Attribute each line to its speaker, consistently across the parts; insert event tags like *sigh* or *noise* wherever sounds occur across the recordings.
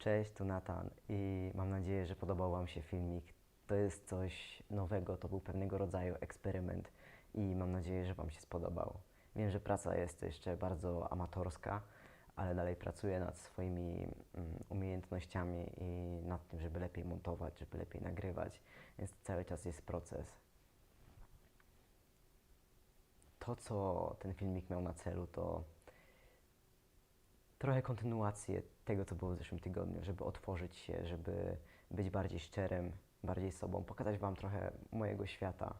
Speaker 1: Cześć, tu Natan i mam nadzieję, że podobał Wam się filmik. To jest coś nowego, to był pewnego rodzaju eksperyment i mam nadzieję, że Wam się spodobał. Wiem, że praca jest jeszcze bardzo amatorska, ale dalej pracuję nad swoimi mm, umiejętnościami i nad tym, żeby lepiej montować, żeby lepiej nagrywać, więc cały czas jest proces. To, co ten filmik miał na celu, to trochę kontynuację tego, co było w zeszłym tygodniu, żeby otworzyć się, żeby być bardziej szczerym, bardziej sobą, pokazać Wam trochę mojego świata.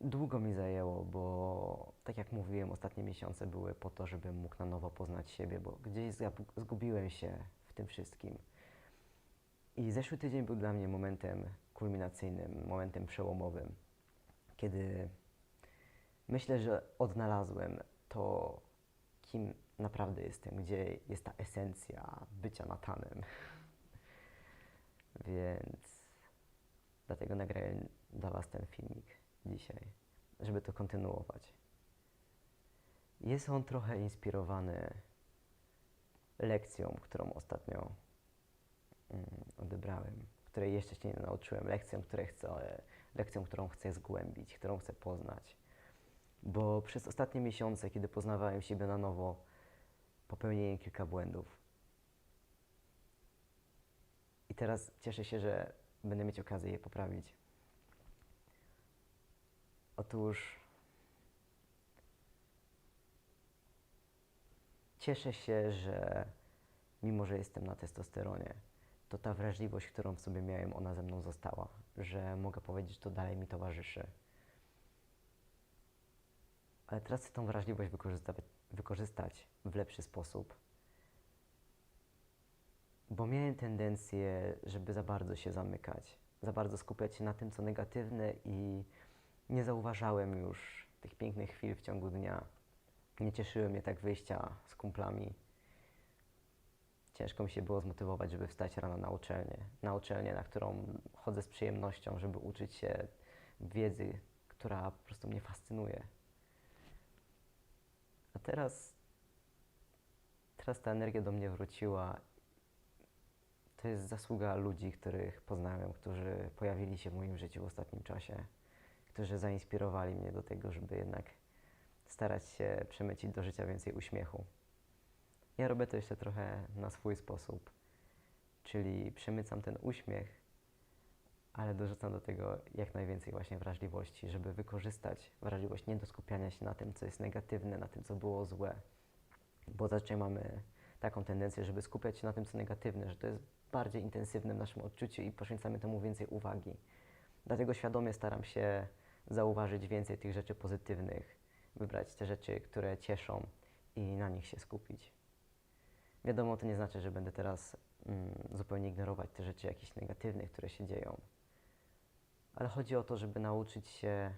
Speaker 1: Długo mi zajęło, bo tak jak mówiłem, ostatnie miesiące były po to, żebym mógł na nowo poznać siebie, bo gdzieś zgub- zgubiłem się w tym wszystkim. I zeszły tydzień był dla mnie momentem kulminacyjnym, momentem przełomowym, kiedy myślę, że odnalazłem to, kim naprawdę jestem, gdzie jest ta esencja bycia Natanem. *laughs* Więc dlatego nagrałem dla Was ten filmik dzisiaj, żeby to kontynuować. Jest on trochę inspirowany lekcją, którą ostatnio mm, odebrałem, której jeszcze się nie nauczyłem, lekcją, której chcę, lekcją, którą chcę zgłębić, którą chcę poznać. Bo przez ostatnie miesiące, kiedy poznawałem siebie na nowo, popełniłem kilka błędów. I teraz cieszę się, że będę mieć okazję je poprawić. Otóż cieszę się, że mimo, że jestem na testosteronie, to ta wrażliwość, którą w sobie miałem, ona ze mną została. Że mogę powiedzieć, że to dalej mi towarzyszy. Ale teraz chcę tą wrażliwość wykorzystać, wykorzystać w lepszy sposób. Bo miałem tendencję, żeby za bardzo się zamykać, za bardzo skupiać się na tym, co negatywne i nie zauważałem już tych pięknych chwil w ciągu dnia. Nie cieszyły mnie tak wyjścia z kumplami. Ciężko mi się było zmotywować, żeby wstać rano na uczelnię. Na uczelnię, na którą chodzę z przyjemnością, żeby uczyć się wiedzy, która po prostu mnie fascynuje. A teraz, teraz ta energia do mnie wróciła. To jest zasługa ludzi, których poznałem, którzy pojawili się w moim życiu w ostatnim czasie, którzy zainspirowali mnie do tego, żeby jednak starać się przemycić do życia więcej uśmiechu. Ja robię to jeszcze trochę na swój sposób, czyli przemycam ten uśmiech, ale dorzucam do tego jak najwięcej właśnie wrażliwości, żeby wykorzystać wrażliwość nie do skupiania się na tym, co jest negatywne, na tym, co było złe. Bo zazwyczaj mamy taką tendencję, żeby skupiać się na tym, co negatywne, że to jest bardziej intensywne w naszym odczuciu i poświęcamy temu więcej uwagi. Dlatego świadomie staram się zauważyć więcej tych rzeczy pozytywnych, wybrać te rzeczy, które cieszą i na nich się skupić. Wiadomo, to nie znaczy, że będę teraz mm, zupełnie ignorować te rzeczy jakieś negatywne, które się dzieją. Ale chodzi o to, żeby nauczyć się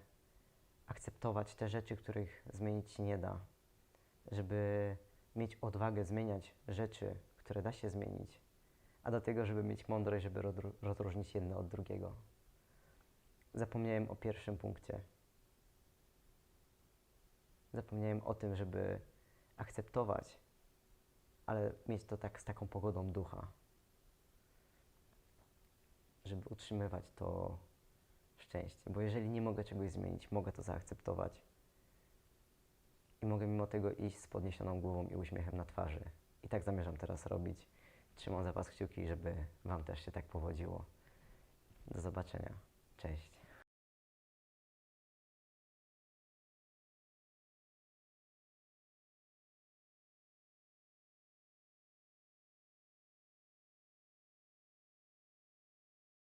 Speaker 1: akceptować te rzeczy, których zmienić się nie da. Żeby mieć odwagę zmieniać rzeczy, które da się zmienić. A do tego, żeby mieć mądrość, żeby rozróżnić jedno od drugiego. Zapomniałem o pierwszym punkcie. Zapomniałem o tym, żeby akceptować, ale mieć to tak z taką pogodą ducha. Żeby utrzymywać to szczęście. Bo jeżeli nie mogę czegoś zmienić, mogę to zaakceptować. I mogę mimo tego iść z podniesioną głową i uśmiechem na twarzy. I tak zamierzam teraz robić. Trzymam za Was kciuki, żeby Wam też się tak powodziło. Do zobaczenia. Cześć.